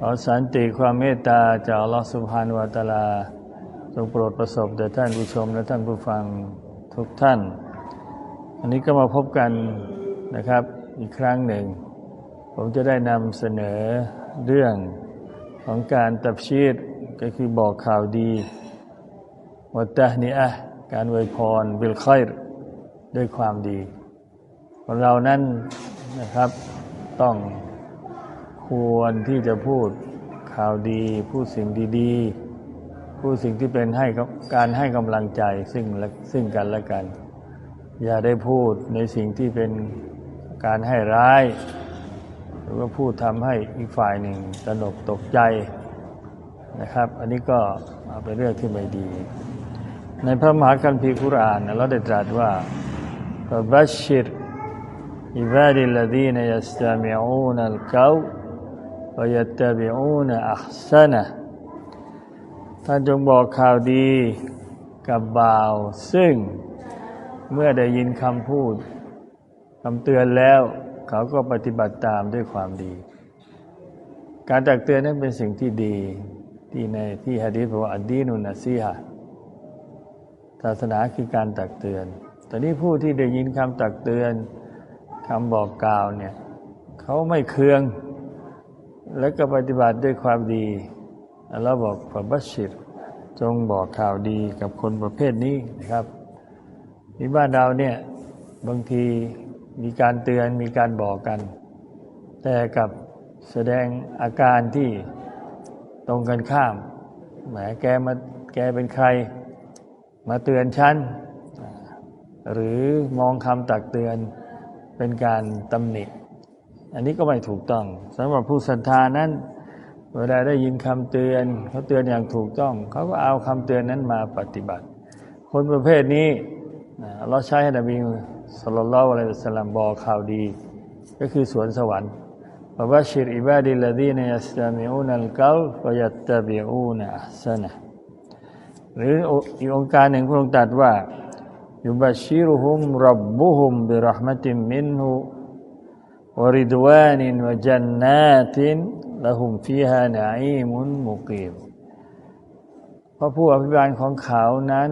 ขอสันติความเมตตาจากอัลลอฮฺสุบฮานวะตาลาทรงโปรดประสบแด่ท่านผู้ชมและท่านผู้ฟังทุกท่าน อันนี้ก็มาพบกันนะครับอีกครั้งหนึ่ง ผมจะได้นำเสนอเรื่องของการตับชีดก็คือบอกข่าวดีวัตตะนีอะการอวยพรบิลคอยด้วยความดีคนเรานั้นนะครับต้อง ควรที่จะพูดข่าวดี พูดสิ่งดีๆ พูดสิ่งที่เป็นให้การให้กำลังใจซึ่งซึ่งกันและกัน อย่าได้พูดในสิ่งที่เป็นการให้ร้าย หรือว่าพูดทำให้อีกฝ่ายหนึ่งตนกตกใจนะครับ อันนี้ก็เป็นเรื่องที่ไม่ดี ในพระมหาคัมภีร์คุรานเราได้ตรัสว่าบัชชิรอิบาดิลลดีนยัสตามิอูนัลกาว ويتبعون أحسنه ท่านจงบอกข่าวดีกับบ่าว ซึ่งเมื่อได้ยินคำพูดคำเตือนแล้ว เขาก็ปฏิบัติตามด้วยความดี การตักเตือนนั้นเป็นสิ่งที่ดี ที่ในที่ฮะดีษบอกว่าอัดดีนุนัซีฮะศาสนาคือการตักเตือนตอนนี้ผู้ที่ได้ยินคำตักเตือนคำบอกกล่าวเนี่ยเขาไม่เคือง และก็ปฏิบัติด้วยความดีอัลลอฮ์บอกฟาบัชชิรจงบอกข่าวดีกับคนประเภทนี้นะครับในบ้านเราเนี่ยบางทีมีการเตือนมีการบอกกัน แต่กับแสดงอาการที่ตรงกันข้ามแหมแกมาแกเป็นใคร มาเตือนฉันหรือมองคำตักเตือนเป็นการตำหนิ อันนี้ก็ไม่ถูกต้องสำหรับผู้ศรัทธานั้น เวลาได้ยินคำเตือนเขาเตือนอย่างถูกต้อง เขาก็เอาคำเตือนนั้นมาปฏิบัติ คนประเภทนี้เราใช้ให้นบีสุลต่านลอะลัยฮิสลามบอกข่าวดี ก็คือสวนสวรรค์บาบาชิรอิบาดิลดีนยัสตามิอูนัลกาลฟยัตตาบิอูนอัสนะหรืออีกองค์การหนึ่งพระองค์ตรัสว่ายุบาชิรุฮุมรับบุฮุมบิรหมติมินหุ วริดวานินวจันนาตินละหุมฟีฮานาอีมุนมุกีมพระผู้อภิบาลของเขานั้น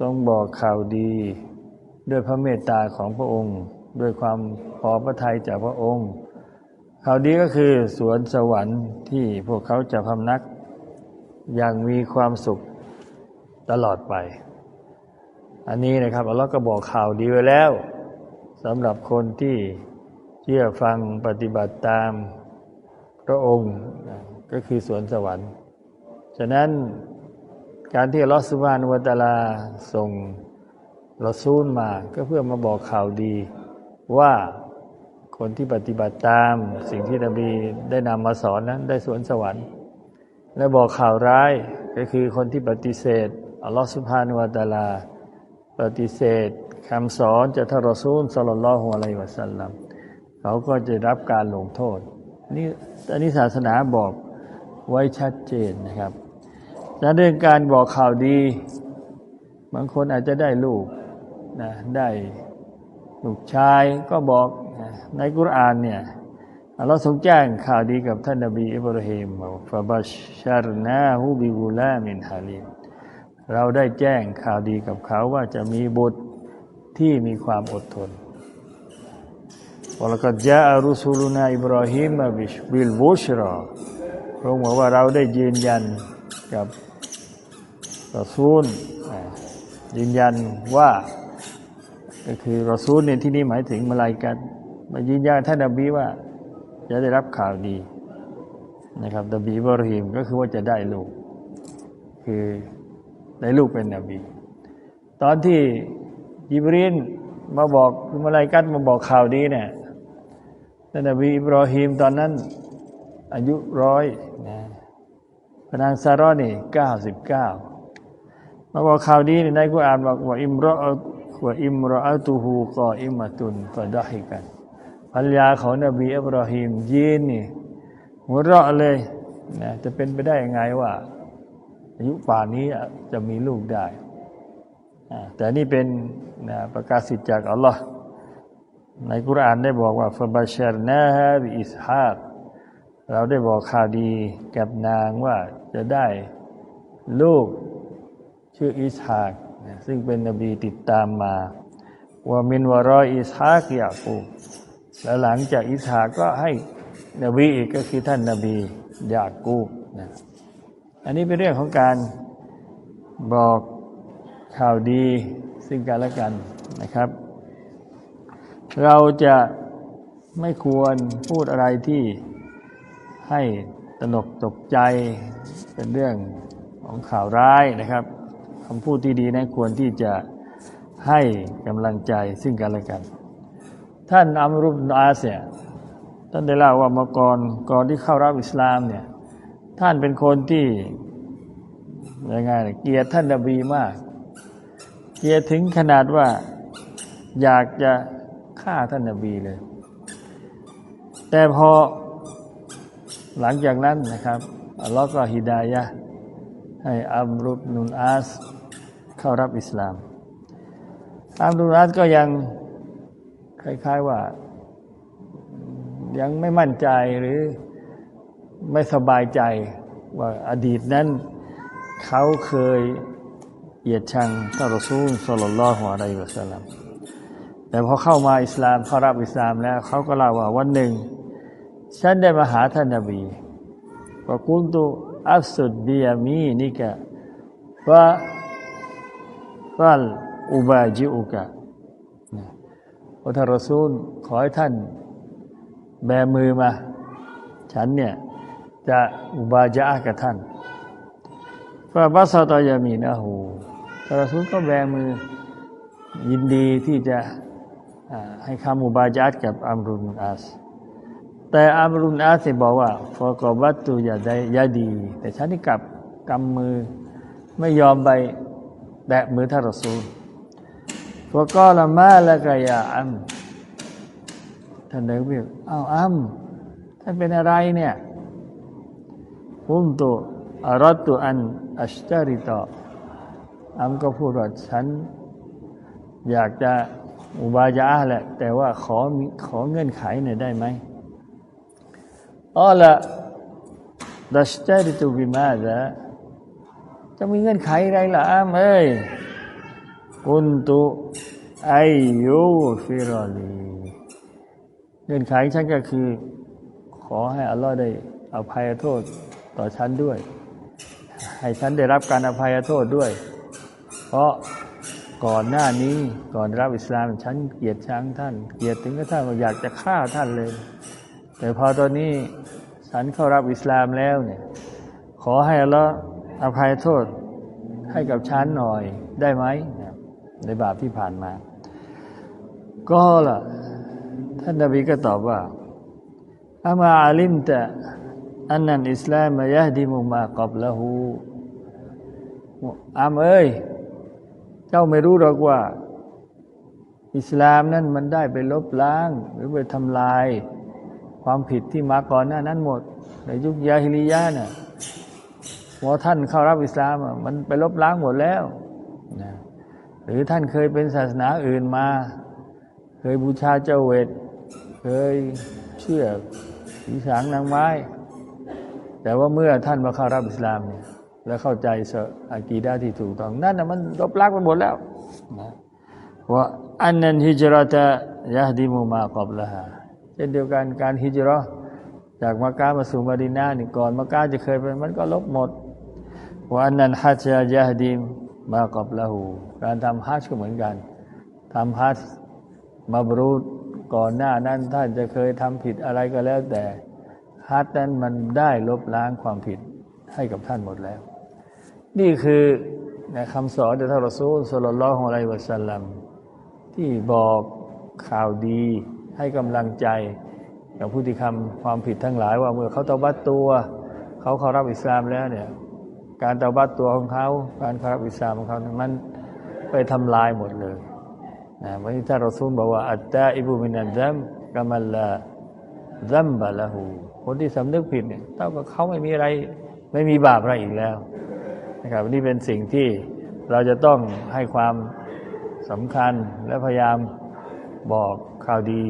ทรงบอกข่าวดี ด้วยพระเมตตาของพระองค์ ด้วยความพอพระทัยจากพระองค์ ข่าวดีก็คือสวนสวรรค์ที่พวกเขาจะพำนัก อย่างมีความสุขตลอดไป อันนี้นะครับอัลลอฮ์ก็บอกข่าวดีไว้แล้วสำหรับคนที่ ชื่อฟังปฏิบัติตามพระองค์ก็คือสวนสวรรค์ ฉะนั้นการที่ลอสุบานวัตลาส่งรอซูลมาก็เพื่อมาบอกข่าวดีว่าคนที่ปฏิบัติตามสิ่งที่นบีได้นำมาสอนนั้นได้สวนสวรรค์ และบอกข่าวร้ายก็คือคนที่ปฏิเสธอัลลอฮฺสุบฮานวตาลา ปฏิเสธคำสอนจากท่านรอซูลสลลัลลอฮุอะลัยวะสัลลัม เขาก็จะรับการลงโทษนี่อันนี้ศาสนาบอกไว้ชัดเจนนะครับและเรื่องการบอกข่าวดี บางคนอาจจะได้ลูกนะได้ลูกชายก็บอกในกุรอานเนี่ยเราทรงแจ้งข่าวดีกับท่านนบีอิบราฮิมฟาบัชารนาฮูบิกุลามินฮาลิมเราได้แจ้งข่าวดีกับเขาว่าจะมีบุตรที่มีความอดทน วลกัดจาอรุสูลุนาอิบราฮิมบิชบิลบุชรอพระองค์บอกว่าเราได้ยืนยันกับรอซูลยืนยันว่าก็คือรอซูลในที่นี้หมายถึงมาลายกันมายืนยันท่านนบีว่า จะได้รับข่าวดีนะครับนบีบราฮิมก็คือว่าจะได้ลูก คือได้ลูกเป็นนบี ตอนที่ยิบรีนมาบอกมาลายกัดมาบอกข่าวดีเนี่ย ท่านนบีอิบราฮิมตอนนั้น อายุร้อยนะพนางซารอนี่เก้าสิบเก้ามาบอกข่าวดีในกุรอานบอกว่าอิมรอว่าอิมรอตูฮูกออิมตุนฟะดฮิกันภรรยาของนบีอับราฮิมยีนนี่หัวเราะเลยนะจะเป็นไปได้ยังไงว่า อายุป่านนี้จะมีลูกได้ แต่นี่เป็นนะประกาศสิทธิ์จากอัลลอฮ์ ในกุรอานได้บอกว่าฟะบัชรนาฮะบิอิสฮากเราได้บอกข่าวดีกับนางว่าจะได้ลูกชื่ออิสฮากซึ่งเป็นนบีติดตามมาว่ามินวารอยอิสฮากยาคูแล้วหลังจากอิสฮากก็ให้นบีอีกก็คือท่านนบียากูบนะอันนี้เป็นเรื่องของการบอกข่าวดีซึ่งกันและกันนะครับ เราจะไม่ควรพูดอะไรที่ให้ตนกตกใจเป็นเรื่องของข่าวร้ายนะครับคำพูดที่ดีนะควรที่จะให้กำลังใจซึ่งกันและกัน ท่านอัมรุบนอาเซียท่านได้เล่าว่าเมื่อก่อนก่อนที่เข้ารับอิสลามเนี่ยท่านเป็นคนที่ยังไงเกียดท่านนบีมาก เกียดถึงขนาดว่าอยากจะ ฆ่าท่านนบีเลย แต่พอหลังจากนั้นนะครับอัลลอฮ์ก็ฮิดายะให้อัมรุบนุนอาสเข้ารับอิสลามอัมรุบนุนอาสก็ยังคล้ายๆว่า ยังไม่มั่นใจหรือไม่สบายใจว่าอดีตนั้น เขาเคยเหยียดชังท่านรอซูลสุลลัลลอฮุอะลัยฮิวะสัลลัม แต่พอเข้ามาอิสลามเขารับอิสลามแล้วเขาก็เล่าว่าวันหนึ่ง ฉันได้มาหาท่านนบีว่ากุนตุอัสุดบียามีนิกะฟะฟัลอุบาจิอุกะพระท่ารอซูลขอให้ท่าน แบมือมา ฉันเนี่ย จะอุบาจากับท่านฟาบัสตอยามีนะหูท่ารอซูลก็แบมือยินดีที่จะ ให้คำอุบาจากับอัมรุนอาส แต่อัมรุนอาสบอกว่าฟอกบัตตุอย่าได้ยาดี แต่ฉันนี่กลับกำมือไม่ยอมไปแตะมือท่านรอซูลฟอกละมาละกายาอัมท่านเดินไปอ้าวอัมท่านเป็นอะไรเนี่ยพุมตุอารัตุอันอัชตาริตออัมก็พูดว่าฉันอยากจะ อุบายาแหละ แต่ว่าขอขอเงื่อนไขหน่อยได้ไหมอ๋อละดัชตาริตุบิมาจะจะมีเงื่อนไขอะไรล่ะอ้ามเอ้ยกุนตุไอยูฟิรอลีเงื่อนไขฉันก็คือ ขอให้อัลลอฮ์ได้อภัยโทษต่อฉันด้วย ให้ฉันได้รับการอภัยโทษด้วย เพราะ ก่อนหน้านี้ก่อนรับอิสลามฉันเกลียดชังท่าน เกลียดถึงกระทั่งอยากจะฆ่าท่านเลย แต่พอตอนนี้ฉันเข้ารับอิสลามแล้วเนี่ยขอให้อัลลอฮ์อภัยโทษให้กับฉันหน่อยได้ไหมในบาปที่ผ่านมา ก็ล่ะ ท่านนบีก็ตอบว่าอามาอาลิมตะอันนันอิสลามมายะดีมุมากับละหูอามเอ้ย เจ้าไม่รู้หรอกว่า อิสลามนั่นมันได้ไปลบล้าง หรือไปทำลาย ความผิดที่มาก่อนหน้านั้นหมด ในยุคยาฮิลิยะเนี่ยพอท่านเข้ารับอิสลามมันไปลบล้างหมดแล้วนะหรือท่านเคยเป็นศาสนาอื่นมา เคยบูชาเจ้าเวท เคยเชื่อผีสางนางไม้ แต่ว่าเมื่อท่านมาเข้ารับอิสลามเนี่ย แล้วเข้าใจอากีดาที่ถูกต้อง นั่นนะมันลบล้างไปหมดแล้วนะว่าอันนั้นฮิจรัตยะดีมูมากอบละฮะเช่นเดียวกันการฮิจรัตจากมักกะมาสู่มาดินานี่ก่อนมักกะจะเคยเป็นมันก็ลบหมดว่าอันนั้นฮัจยะดีมมากอบละหูการทำฮัจก็เหมือนกันทำฮัจมาบรูดก่อนหน้านั้นท่านจะเคยทำผิดอะไรก็แล้วแต่ฮัจนั้นมันได้ลบล้างความผิดให้กับท่านหมดแล้ว นี่คือคำสอนจากท่านรอซูลสุลลัลของอะไรวะสัลลัมที่บอกข่าวดีให้กำลังใจกับผู้ที่ทำความผิดทั้งหลายว่าเมื่อเขาเตาบัตตัว เขาเขารับอิสลามแล้วเนี่ยการเตาบัตตัวของเขา การเขารับอิสลามของเขามันไปทำลายหมดเลยนะวันนี้ถ้าเราซูลบอกว่าอัตตาอิบุมินันซัมกามัลลาซัมบะละหูคนที่สำนึกผิดเนี่ยเท่ากับเขาไม่มีอะไรไม่มีบาปอะไรอีกแล้ว นะครับนี่เป็นสิ่งที่เราจะต้องให้ความสำคัญและพยายามบอกข่าวดี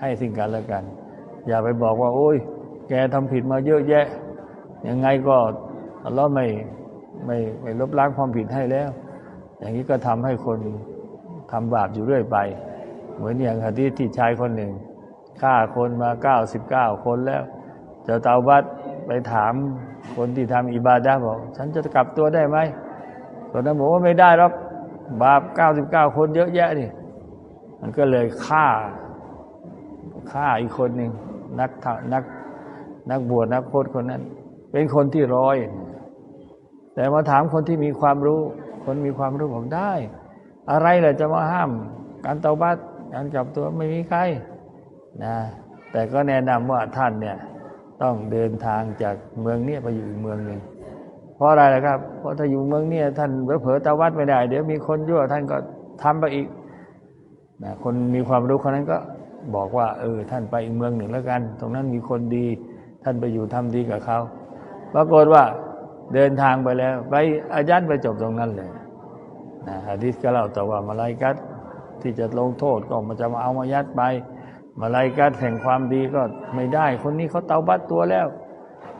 ให้สิ่งกันและกัน อย่าไปบอกว่า โอ้ย แกทำผิดมาเยอะแยะ ยังไงก็อัลเลาไม่ไม่ไม่ลบล้างความผิดให้แล้ว อย่างนี้ก็ทำให้คนทำบาปอยู่เรื่อยไป เหมือนอย่างหะดีษที่ชายคนหนึ่งฆ่าคนมา 99 คนแล้วเจ้าเตาบัต ไปถามคนที่ทำอิบาดะบอก ฉันจะกลับตัวได้ไหมคนนั้นบอกว่าไม่ได้หรอกบาป99คนเยอะแยะนี่ มันก็เลยฆ่าฆ่าอีกคนหนึ่งนักทะนักนักบวชนักโทษคนนั้น เป็นคนที่ร้อย แต่มาถามคนที่มีความรู้ คนมีความรู้บอกได้ อะไรแหละจะมาห้าม การเตาบัตการกลับตัวไม่มีใครนะแต่ก็แนะนำว่าท่านเนี่ย ต้องเดินทางจากเมืองเนี้ไปอยู่อีกเมืองหนึ่งเพราะอะไรล่ะครับ เพราะถ้าอยู่เมืองเนี้ท่านเผลอตาวัดไม่ได้ เดี๋ยวมีคนยั่วท่านก็ทำไปอีกนะคนมีความรู้คนนั้นก็บอกว่า เออ ท่านไปอีกเมืองหนึ่งแล้วกัน ตรงนั้นมีคนดี ท่านไปอยู่ทำดีกับเขาปรากฏว่าเดินทางไปแล้ว ไปอายัดไปจบตรงนั้นเลยนะฮะดิษก็เล่าแต่ว่ามาลายกัดที่จะลงโทษก็มันจะมาเอามายัดไป มาลายกัดแห่งความดีก็ไม่ได้ คนนี้เขาเตาบัตตัวแล้ว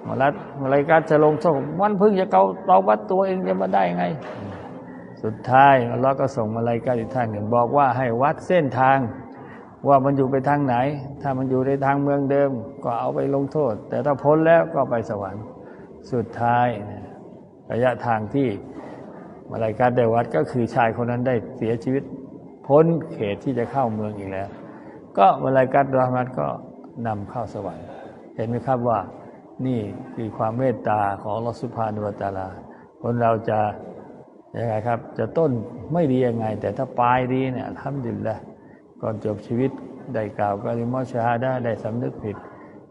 มาลัดมาลายกัดจะลงโทษมันเพิ่งจะเกาเตาบัตตัวเองจะมาได้ไง สุดท้ายอัลลอฮ์ก็ส่งมาลายกัดอีกท่านหนึ่งบอกว่าให้วัดเส้นทางว่ามันอยู่ไปทางไหน ถ้ามันอยู่ในทางเมืองเดิม ก็เอาไปลงโทษ แต่ถ้าพ้นแล้วก็ไปสวรรค์ สุดท้ายระยะทางที่มาลายกัดได้วัดก็คือชายคนนั้นได้เสียชีวิต พ้นเขตที่จะเข้าเมืองอีกแล้ว ก็มาลายกัดรอมัดก็นำเข้าสวรรค์ เห็นไหมครับว่านี่คือความเมตตาของลอสุภานุวตาลา คนเราจะยังไงครับ จะต้นไม่ดียังไง แต่ถ้าปลายดีเนี่ยทำดินละก่อนจบชีวิตได้กล่าวก็ลิมอชาได้ได้สำนึกผิด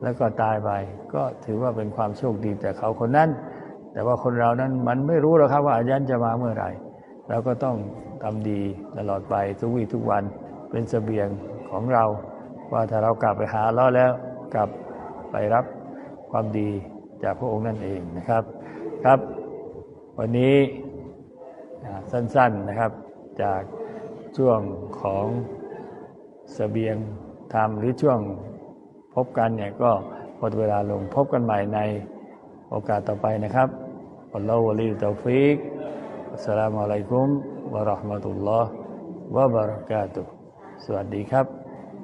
แล้วก็ตายไป ก็ถือว่าเป็นความโชคดีแต่เขาคนนั้น แต่ว่าคนเรานั้นมันไม่รู้หรอกครับว่าอายันจะมาเมื่อไหร่เราก็ต้องทำดีตลอดไปทุกวี่ทุกวันเป็นเสบียง ของเรา ว่าถ้าเรากลับไปหาลเลาแล้วกลับไปรับความดีจากพระองค์นั่นเองนะครับครับ วันนี้สั้นๆนะครับจากช่วงของเสบียงธรรมหรือช่วงพบกันเนี่ยก็หมดเวลาลงพบกันใหม่ในโอกาสต่อไปนะครับอัลลอฮฺวะลีตอฟิกอัสสลามุอะลัยกุมวะราะห์มะตุลลอฮ์วะบะเราะกาตุสวัสดีครับ